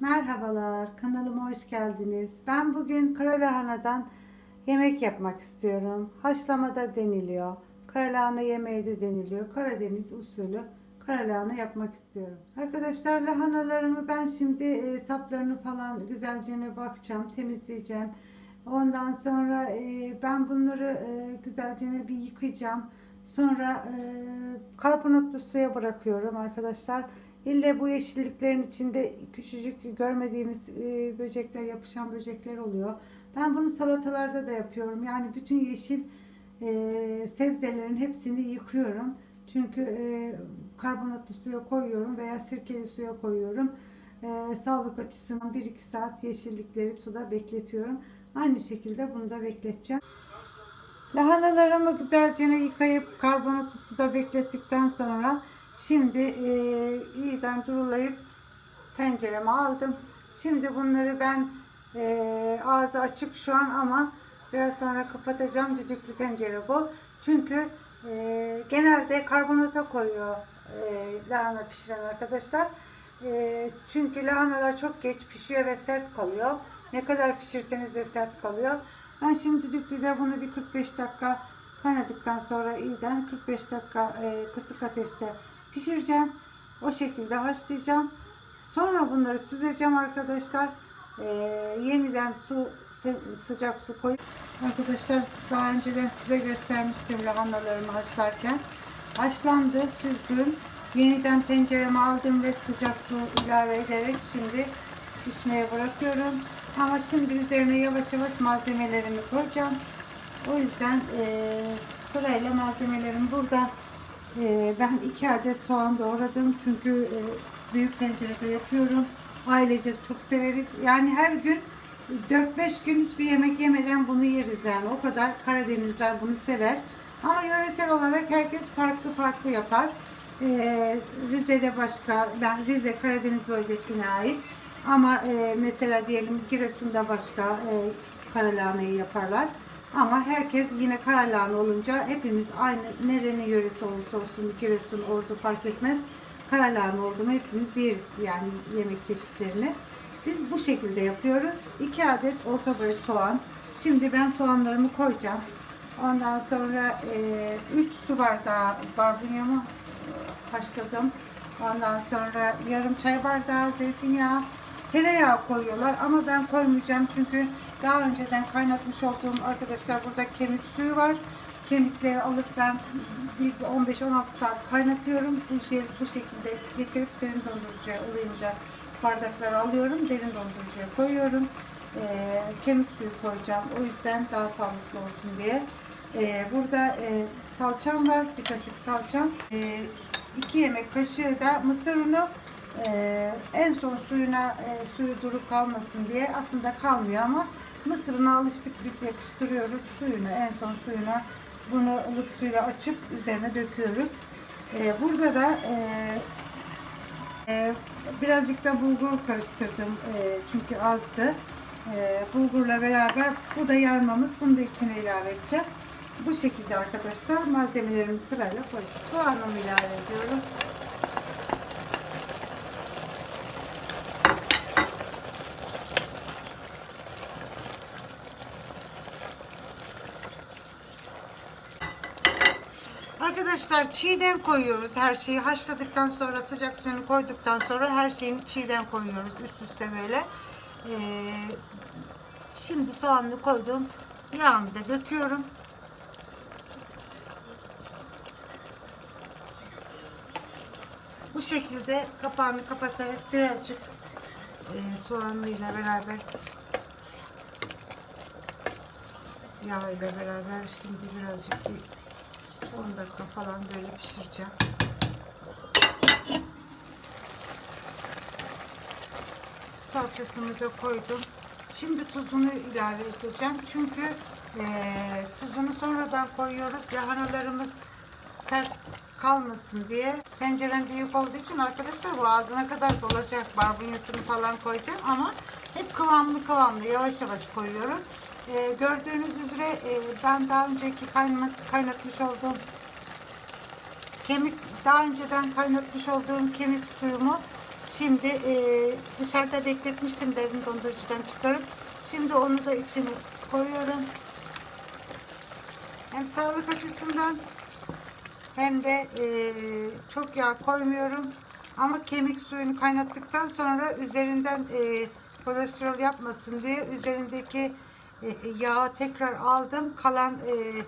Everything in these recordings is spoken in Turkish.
Merhabalar, kanalıma hoş geldiniz. Ben bugün kara lahanadan yemek yapmak istiyorum. Haşlama da deniliyor. Kara lahana yemeği de deniliyor. Karadeniz usulü kara lahana yapmak istiyorum. Arkadaşlar lahanalarımı ben şimdi e, saplarını falan güzelce bakacağım, temizleyeceğim. Ondan sonra e, ben bunları e, güzelce bir yıkayacağım. Sonra e, karbonatlı suya bırakıyorum arkadaşlar. İlle bu yeşilliklerin içinde küçücük görmediğimiz e, böcekler, yapışan böcekler oluyor. Ben bunu salatalarda da yapıyorum. Yani bütün yeşil e, sebzelerin hepsini yıkıyorum. Çünkü e, karbonatlı suya koyuyorum veya sirkeli suya koyuyorum. E, sağlık açısından 1-2 saat yeşillikleri suda bekletiyorum. Aynı şekilde bunu da bekleteceğim. Lahanalarımı güzelce yıkayıp karbonatlı suda beklettikten sonra şimdi e, iyiden durulayıp tencereme aldım. Şimdi bunları ben e, ağzı açık şu an ama biraz sonra kapatacağım. Düdüklü tencere bu. Çünkü e, genelde karbonata koyuyor e, lahana pişiren arkadaşlar. E, çünkü lahanalar çok geç pişiyor ve sert kalıyor. Ne kadar pişirseniz de sert kalıyor. Ben şimdi düdüklüde bunu bir 45 dakika kaynadıktan sonra iyiden 45 dakika e, kısık ateşte pişireceğim. O şekilde haşlayacağım. Sonra bunları süzeceğim arkadaşlar. E, yeniden su sıcak su koyup arkadaşlar daha önceden size göstermiştim lahanalarımı haşlarken. Haşlandı, süzdüm. Yeniden tencereme aldım ve sıcak su ilave ederek şimdi pişmeye bırakıyorum. Ama şimdi üzerine yavaş yavaş malzemelerimi koyacağım. O yüzden e, sırayla malzemelerimi burada e, ben iki adet soğan doğradım. Çünkü e, büyük tencerede yapıyorum. Ailecek çok severiz. Yani her gün 4-5 gün hiçbir yemek yemeden bunu yeriz yani. O kadar Karadenizler bunu sever. Ama yöresel olarak herkes farklı farklı yapar. Ee, Rize'de başka, ben Rize Karadeniz bölgesine ait. Ama e, mesela diyelim Giresun'da başka e, karalahanayı yaparlar. Ama herkes yine karalahana olunca hepimiz aynı nerenin yöresi olursa olsun Giresun, Ordu fark etmez. Karalahana oldu hepimiz yeriz yani yemek çeşitlerini. Biz bu şekilde yapıyoruz. 2 adet orta boy soğan. Şimdi ben soğanlarımı koyacağım. Ondan sonra 3 su bardağı barbunyamı haşladım. Ondan sonra yarım çay bardağı zeytinyağı, tereyağı koyuyorlar ama ben koymayacağım çünkü daha önceden kaynatmış olduğum arkadaşlar burada kemik suyu var. Kemikleri alıp ben bir 15-16 saat kaynatıyorum. Bu, şey, bu şekilde getirip derin dondurucuya ılıyınca bardaklara alıyorum. Derin dondurucuya koyuyorum. Ee, kemik suyu koyacağım. O yüzden daha sağlıklı olsun diye. Ee, burada e, salçam var. Bir kaşık salçam. Ee, 2 yemek kaşığı da mısır unu e, en son suyuna e, suyu duru kalmasın diye aslında kalmıyor ama mısırına alıştık biz yakıştırıyoruz suyunu en son suyuna bunu ılık suyla açıp üzerine döküyoruz. E, burada da e, e, birazcık da bulgur karıştırdım e, çünkü azdı. E, bulgurla beraber bu da yarmamız bunu da içine ilave edeceğim. Bu şekilde arkadaşlar malzemelerimi sırayla koyuyorum. Soğanımı ilave ediyorum. Arkadaşlar çiğden koyuyoruz her şeyi. Haşladıktan sonra sıcak suyunu koyduktan sonra her şeyini çiğden koyuyoruz üst üste böyle. Ee, şimdi soğanını koydum. Yağını da döküyorum. Bu şekilde kapağını kapatarak birazcık e, soğanlıyla beraber yağ ile beraber şimdi birazcık bir 10 dakika falan böyle pişireceğim. Salçasını da koydum. Şimdi tuzunu ilave edeceğim. Çünkü eee, tuzunu sonradan koyuyoruz. Lahanalarımız sert kalmasın diye. Tencerem büyük olduğu için arkadaşlar bu ağzına kadar dolacak. Barbunyasını falan koyacağım ama hep kıvamlı kıvamlı yavaş yavaş koyuyorum. Eee, gördüğünüz üzere eee, ben daha önceki kaynat, kaynatmış olduğum kemik daha önceden kaynatmış olduğum kemik suyumu Şimdi e, dışarıda bekletmiştim derin dondurucudan çıkarıp. Şimdi onu da içine koyuyorum. Hem sağlık açısından hem de e, çok yağ koymuyorum. Ama kemik suyunu kaynattıktan sonra üzerinden e, kolesterol yapmasın diye üzerindeki e, yağı tekrar aldım. Kalan e,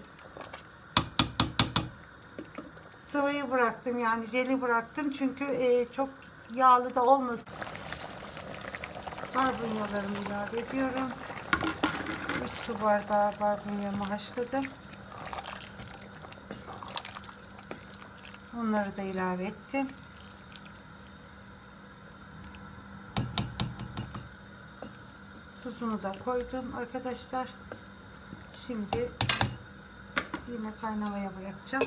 sıvıyı bıraktım yani jeli bıraktım çünkü e, çok yağlı da olmasın. Barbunyalarımı ilave ediyorum. 3 su bardağı barbunyamı haşladım. Onları da ilave ettim. Tuzunu da koydum arkadaşlar. Şimdi yine kaynamaya bırakacağım.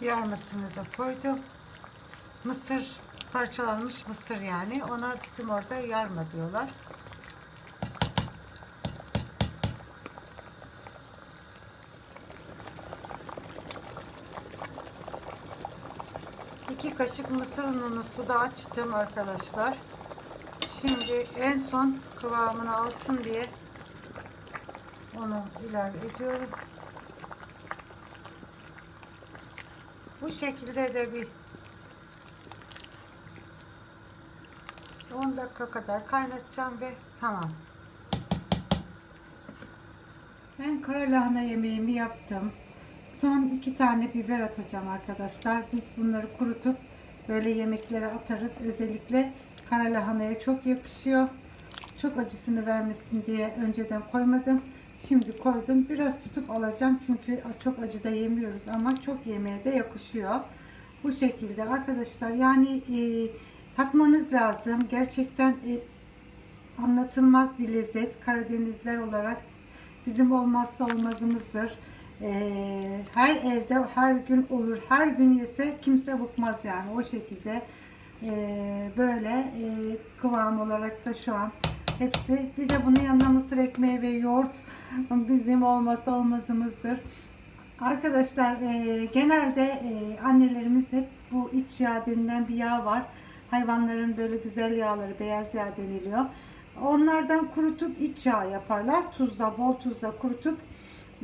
Yarmasını da koydum. Mısır parçalanmış mısır yani. Ona bizim orada yarma diyorlar. İki kaşık mısır ununu suda açtım arkadaşlar. Şimdi en son kıvamını alsın diye onu ilave ediyorum. Bu şekilde de bir 10 dakika kadar kaynatacağım ve tamam. Ben kara lahana yemeğimi yaptım. Son iki tane biber atacağım arkadaşlar. Biz bunları kurutup böyle yemeklere atarız. Özellikle kara lahanaya çok yakışıyor. Çok acısını vermesin diye önceden koymadım. Şimdi koydum. Biraz tutup alacağım çünkü çok acı da yemiyoruz ama çok yemeğe de yakışıyor. Bu şekilde arkadaşlar yani e, tatmanız lazım. Gerçekten e, anlatılmaz bir lezzet. Karadenizler olarak bizim olmazsa olmazımızdır. Ee, her evde her gün olur. Her gün yese kimse bıkmaz yani. O şekilde ee, böyle e, kıvam olarak da şu an hepsi. Bir de bunun yanında mısır ekmeği ve yoğurt bizim olmazsa olmazımızdır. Arkadaşlar e, genelde e, annelerimiz hep bu iç yağ denilen bir yağ var. Hayvanların böyle güzel yağları beyaz yağ deniliyor. Onlardan kurutup iç yağ yaparlar. Tuzla, bol tuzla kurutup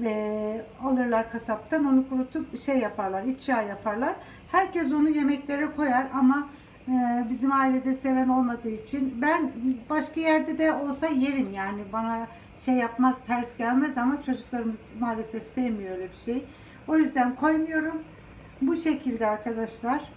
e, alırlar kasaptan. Onu kurutup şey yaparlar, iç yağ yaparlar. Herkes onu yemeklere koyar ama e, bizim ailede seven olmadığı için ben başka yerde de olsa yerim yani bana şey yapmaz, ters gelmez ama çocuklarımız maalesef sevmiyor öyle bir şey. O yüzden koymuyorum. Bu şekilde arkadaşlar.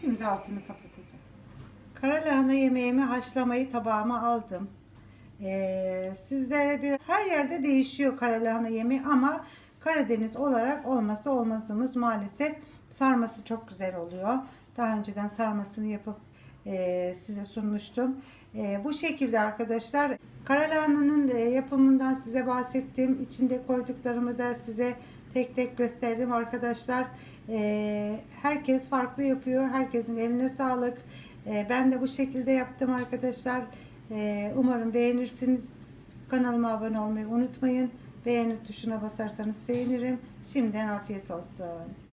Şimdi altını kapatacağım. Kara lahana yemeğimi haşlamayı tabağıma aldım. Ee, sizlere bir her yerde değişiyor kara lahana yemeği ama Karadeniz olarak olması olmazımız maalesef sarması çok güzel oluyor. Daha önceden sarmasını yapıp e, size sunmuştum. E, bu şekilde arkadaşlar kara lahananın e, yapımından size bahsettim. İçinde koyduklarımı da size tek tek gösterdim arkadaşlar. E, herkes farklı yapıyor. Herkesin eline sağlık. E, ben de bu şekilde yaptım arkadaşlar. E, umarım beğenirsiniz. Kanalıma abone olmayı unutmayın. Beğeni tuşuna basarsanız sevinirim. Şimdiden afiyet olsun.